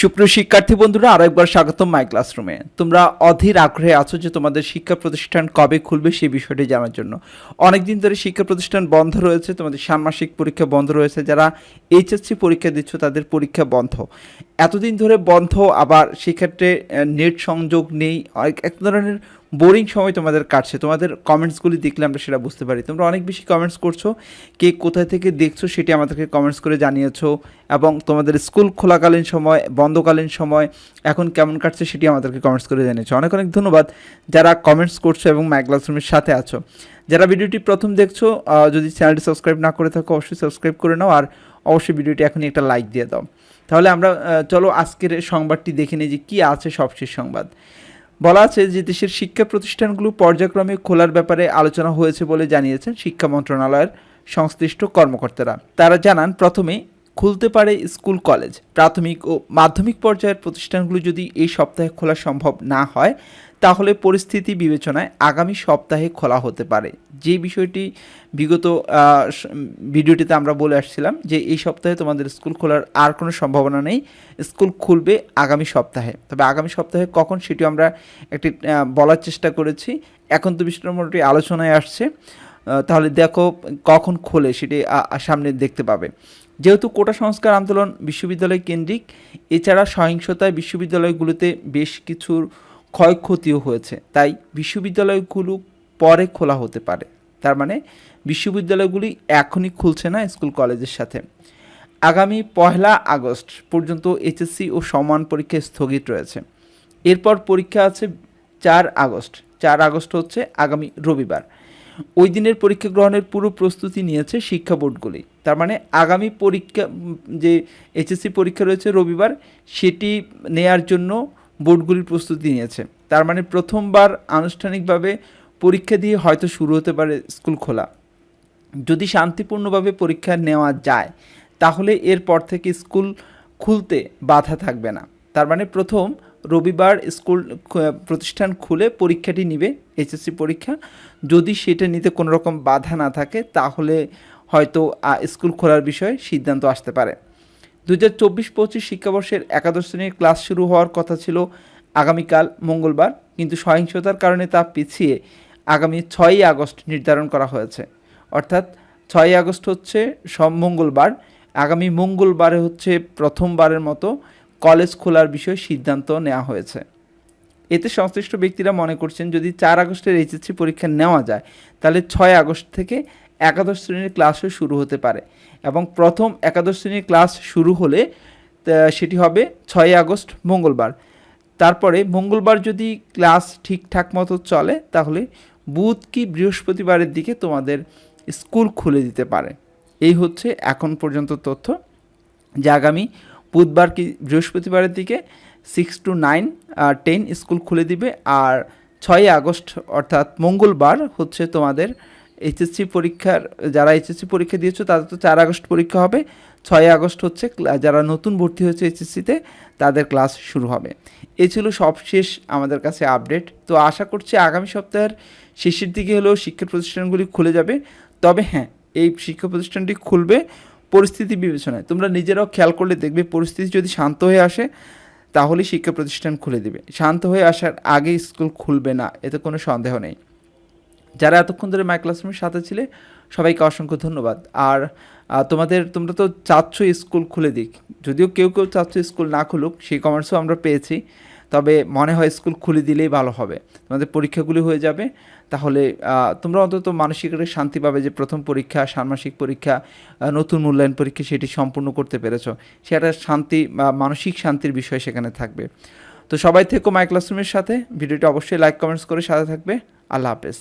সুপ্রিয় শিক্ষার্থী বন্ধুরা, আরও একবার স্বাগতম মাই ক্লাসরুমে তোমরা অধীর আগ্রহে আছো যে তোমাদের শিক্ষা প্রতিষ্ঠান কবে খুলবে সেই বিষয়টি জানার জন্য। অনেক দিন ধরে শিক্ষা প্রতিষ্ঠান বন্ধ রয়েছে, তোমাদের ষান্মাসিক পরীক্ষা বন্ধ রয়েছে, যারা এইচএসসি পরীক্ষা দিচ্ছ তাদের পরীক্ষা বন্ধ। এতদিন ধরে বন্ধ, আবার সেক্ষেত্রে নেট সংযোগ নেই এক ধরনের বোরিং সময় তোমাদের কাটছে। তোমাদের কমেন্টসগুলি দেখলে আমরা সেটা বুঝতে পারি। তোমরা অনেক বেশি কমেন্টস করছ, কে কোথায় থেকে দেখছ সেটি আমাদেরকে কমেন্টস করে জানিয়েছো এবং তোমাদের স্কুল খোলাকালীন সময়, বন্ধকালীন সময়, এখন কেমন কাটছে সেটি আমাদেরকে কমেন্টস করে জানিয়েছো। অনেক অনেক ধন্যবাদ যারা কমেন্টস করছ এবং মাই ক্লাসরুমের সাথে আছো। যারা ভিডিওটি প্রথম দেখছ যদি চ্যানেলটি সাবস্ক্রাইব না করে থাকো, অবশ্যই সাবস্ক্রাইব করে নাও আর অবশ্যই ভিডিওটি এখনই একটা লাইক দিয়ে দাও। তাহলে আমরা চলো আজকের সংবাদটি দেখে নিই যে কী আছে সবশেষ সংবাদ। বলা আছে যে দেশের শিক্ষা প্রতিষ্ঠানগুলো পর্যায়ক্রমে খোলার ব্যাপারে আলোচনা হয়েছে বলে জানিয়েছেন শিক্ষা মন্ত্রণালয়ের সংশ্লিষ্ট কর্মকর্তারা। তারা জানান, প্রথমে খুলতে পারে স্কুল, কলেজ। প্রাথমিক ও মাধ্যমিক পর্যায়ের প্রতিষ্ঠানগুলো যদি এই সপ্তাহে খোলা সম্ভব না হয়, তাহলে পরিস্থিতি বিবেচনায় আগামী সপ্তাহে খোলা হতে পারে। যে বিষয়টি বিগত ভিডিওটিতে আমরা বলে আসছিলাম যে এই সপ্তাহে তোমাদের স্কুল খোলার আর কোনো সম্ভাবনা নেই, স্কুল খুলবে আগামী সপ্তাহে। তবে আগামী সপ্তাহে কখন সেটিও আমরা একটি বলার চেষ্টা করেছি। এখন তো বিষয়টা মোটামুটি আলোচনায় আসছে। তাহলে দেখো কখন খোলে সেটি সামনে দেখতে পাবে। যেহেতু কোটা সংস্কার আন্দোলন বিশ্ববিদ্যালয় কেন্দ্রিক, এছাড়া সহিংসতায় বিশ্ববিদ্যালয়গুলোতে বেশ কিছুর ক্ষয়ক্ষতিও হয়েছে। তাই বিশ্ববিদ্যালয়গুলো পরে খোলা হতে পারে। তার মানে বিশ্ববিদ্যালয়গুলি এখনই খুলছে না স্কুল কলেজের সাথে। আগামী পয়লা আগস্ট পর্যন্ত এইচএসসি ও সমান পরীক্ষা স্থগিত রয়েছে। এরপর পরীক্ষা আছে চার আগস্ট। চার আগস্ট হচ্ছে আগামী রবিবার। ওই দিনের পরীক্ষা গ্রহণের পুরো প্রস্তুতি নিয়েছে শিক্ষা বোর্ডগুলি। তার মানে আগামী পরীক্ষা, যে এইচএসসি পরীক্ষা রয়েছে রবিবার, সেটি নেয়ার জন্য বোর্ডগুলির প্রস্তুতি নিয়েছে। তার মানে প্রথমবার আনুষ্ঠানিকভাবে পরীক্ষা দিয়ে হয়তো শুরু হতে পারে স্কুল খোলা। যদি শান্তিপূর্ণভাবে পরীক্ষা নেওয়া যায়, তাহলে এরপর থেকে স্কুল খুলতে বাধা থাকবে না। তার মানে প্রথম রবিবার স্কুল প্রতিষ্ঠান খুলে পরীক্ষাটি নিবে এইচএসসি পরীক্ষা। যদি সেটা নিতে কোনো রকম বাধা না থাকে, তাহলে হয়তো স্কুল খোলার বিষয়ে সিদ্ধান্ত আসতে পারে। দু হাজার চব্বিশ পঁচিশ শিক্ষাবর্ষের একাদশ শ্রেণির ক্লাস শুরু হওয়ার কথা ছিল আগামীকাল মঙ্গলবার, কিন্তু সহিংসতার কারণে তা পিছিয়ে আগামী ছয়ই আগস্ট নির্ধারণ করা হয়েছে। অর্থাৎ ছয়ই আগস্ট হচ্ছে সব মঙ্গলবার। আগামী মঙ্গলবারে হচ্ছে প্রথমবারের মতো কলেজ খোলার বিষয়ে সিদ্ধান্ত নেওয়া হয়েছে। এতে সংশ্লিষ্ট ব্যক্তিরা মনে করছেন, যদি চার আগস্টের এইচএসসি পরীক্ষা নেওয়া যায়, তাহলে ছয় আগস্ট থেকে একাদশ শ্রেণির ক্লাসও শুরু হতে পারে এবং প্রথম একাদশ শ্রেণির ক্লাস শুরু হলে সেটি হবে ছয় আগস্ট, মঙ্গলবার। তারপরে মঙ্গলবার যদি ক্লাস ঠিকঠাক মতো চলে, তাহলে বুধ কি বৃহস্পতিবারের দিকে তোমাদের স্কুল খুলে দিতে পারে। এই হচ্ছে এখন পর্যন্ত তথ্য। যে আগামী বুধবার কি বৃহস্পতিবারের দিকে six two nine ten school খুলে দিবে। আর ছয়ই আগস্ট, অর্থাৎ মঙ্গলবার হচ্ছে তোমাদের এইচএসসি পরীক্ষার, যারা এইচএসসি পরীক্ষা দিয়েছ তাদের তো চার আগস্ট পরীক্ষা হবে। ছয় আগস্ট হচ্ছে যারা নতুন ভর্তি হয়েছে এইচএসসিতে তাদের ক্লাস শুরু হবে। এ ছিল সবশেষ আমাদের কাছে আপডেট। তো আশা করছি আগামী সপ্তাহের শেষের দিকে হলেও শিক্ষা প্রতিষ্ঠানগুলি খুলে যাবে। তবে হ্যাঁ এই শিক্ষা প্রতিষ্ঠানটি খুলবে। পরিস্থিতি বিবেচনায়। তোমরা নিজেরাও খেয়াল করলে দেখবে পরিস্থিতি যদি শান্ত হয়ে আসে, তাহলেই শিক্ষা প্রতিষ্ঠান খুলে দিবে। শান্ত হয়ে আসার আগে স্কুল খুলবে না, এতে কোনো সন্দেহ নেই। যারা এতক্ষণ ধরে মাই ক্লাসরুমের সাথে ছিলে, সবাইকে অসংখ্য ধন্যবাদ। আর তোমাদের, তোমরা তো চাচ্ছ স্কুল খুলে দিক। যদিও কেউ কেউ চাচ্ছ স্কুল না খুলুক, সেই কমার্সও আমরা পেয়েছি। তবে মনে হয় স্কুল খুলে দিলেই ভালো হবে। তোমাদের পরীক্ষাগুলি হয়ে যাবে। তাহলে তোমরা অন্তত মানসিক একটা শান্তি পাবে যে প্রথম পরীক্ষা, ষান্মাসিক পরীক্ষা নতুন মূল্যায়ন পরীক্ষা সেটি সম্পূর্ণ করতে পেরেছ। সেটা শান্তি বা মানসিক শান্তির বিষয় সেখানে থাকবে। তো সবাই থেকো মাই ক্লাসরুমের সাথে। ভিডিওটি অবশ্যই লাইক কমেন্টস করে সাথে থাকবে। আল্লাহ হাফেজ।